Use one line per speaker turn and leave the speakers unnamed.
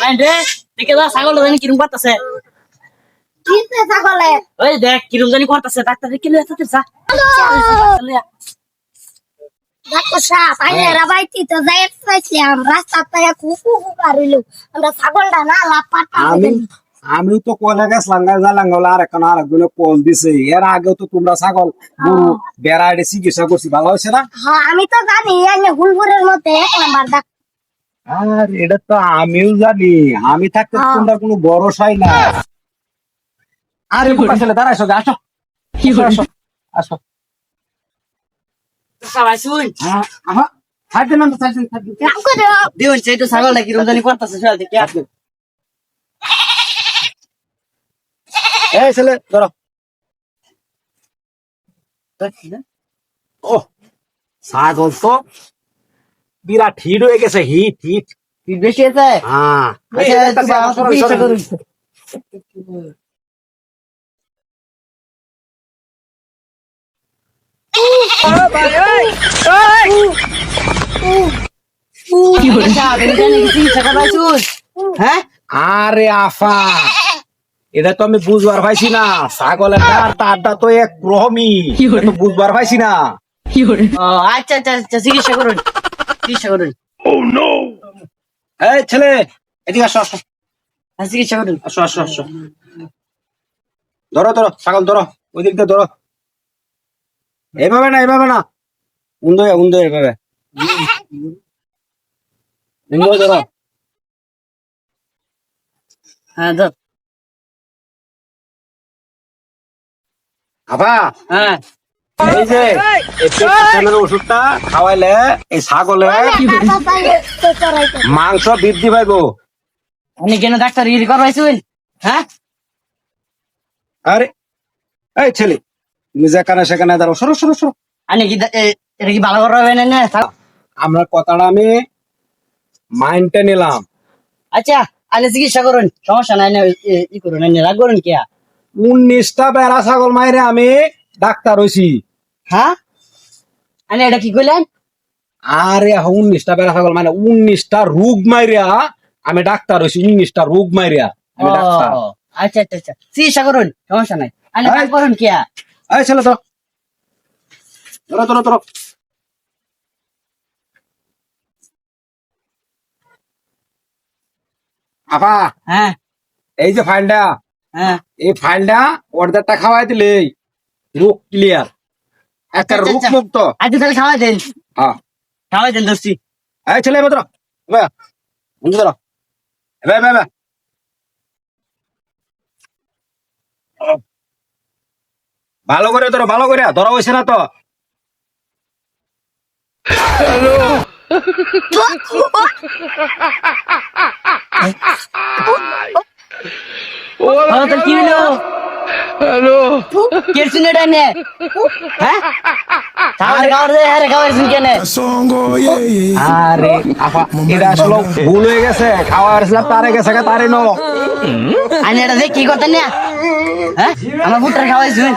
Mine দেখে যা ছাগল জানি কিরম করতেছে। ওই দেখ কিরম জানি করতেছে ডাক্তার কিলো এত যা।
ডাক্তার সাহেব আগে রাবাইতি তো যাই রাস্তা থেকে কুকু কুকা আমরা ছাগলটা না লাভ পাটা
আমি আমিও তো কলে গেছিলাম জালাম গেল আর এখন আর একজনে কল দিছে। এর আগেও তো তোমরা ছাগল গরু বেড়াইডে চিকিৎসা করছি ভালো হয়েছে না?
হ্যাঁ আমি তো জানি এনে হুলপুরের মধ্যে এক নাম্বার ডাক্তার।
আর এটা তো আমিও জানি। আমি থাকতে। তোমরা কোনো ভরসাই না। আরে আসলে দাঁড়াইছো গা, আসো। আসো, আসো। আসো
সবাই শুন।
হ্যাঁ, আহা, না।
করে
দিউন সেই তো আসবে
এই ছেলে ধরো। ও ছাগল তো বিরাট হিট হয়ে গেছে হিট হিট
বেশি আছে?
হ্যাঁ।
আচ্ছা। আচ্ছা, হ্যাঁ?
আরে আফা এটা তো আমি বুঝবার পাইছি না। ছাগলের তার তারটা তো এক রহমি। বুঝবার পাইছি না।
আচ্ছা আচ্ছা আচ্ছা চিকিৎসা করুন। চিকিৎসা করুন?
এই ছেলে এদিকে আসো আসো।
হ্যাঁ, চিকিৎসা করুন?
আসো আসো আসো। ধরো ধরো ছাগল ধরো ওই দিক দিয়ে ধরো। এইভাবে না এইভাবে না। উন্দো উন্দো এইভাবে উন্দো ধরো।
হ্যাঁ ধর।
আফা
হ্যাঁ।
এই যে পেটের ওষুধটা খাওয়াইলে এই ছাগলে মাংস বৃদ্ধি পাইবো।
আপনি কেন ডাক্তার হ্যাঁ?
আরে এই ছেলে তুমি যেখানে সেখানে দাঁড়ো সরো সরো সরো।
আপনি কি এটা কি ভালো করবেন না
আমরা কথাটা আমি মাইন্ডটা নিলাম।
আচ্ছা আপনি চিকিৎসা করুন সমস্যা নাই না ই করুন রাগ করুন কি
উনিশটা বেড়া ছাগল মাইরে আমি ডাক্তার হইছি।
হ্যাঁ? আপনি এটা কি করলেন
আরে উনিশটা বেড়া ছাগল মানে উনিশটা রোগ মাইরিয়া আমি ডাক্তার হইছি উনিশটা রোগ মাইরিয়া আমি ডাক্তার।
আচ্ছা আচ্ছা আচ্ছা। চিকিৎসা করুন সমস্যা নাই।
এই।
রাগ করুন কি
এই ছেলে তো ধরো ধরো ধরো। আপা
হ্যাঁ।
এই যে ফাইলটা
হ্যাঁ।
এই ফাইলটা অর্ডারটা খাওয়াই দিলে রোগ ক্লিয়ার একটা
আচ্ছা।
মুক্ত
আচ্ছা। তাহলে খাওয়াই দেন।
হ্যাঁ।
খাওয়াই দেন দোস্তি
এই ছেলে এবার এবার। বন্ধু ধরো। এবার এবার এবার। ভালো করে ধরো ভালো করে। ধরা হয়েছে না তো।
কি হলো? হ্যালো। কে শুনে এটা নে হ্যাঁ? খাওয়ার খাওয়ার দে আরে খাওয়ার শুন কেনে.
আরে আপা এটা আসলে ভুল হয়ে গেছে খাওয়া আসলে তারে গেছে তারে নো।
আনি এটা দেখ কি করতে না? হ্যাঁ? আমার পুত্র খাওয়াই শুন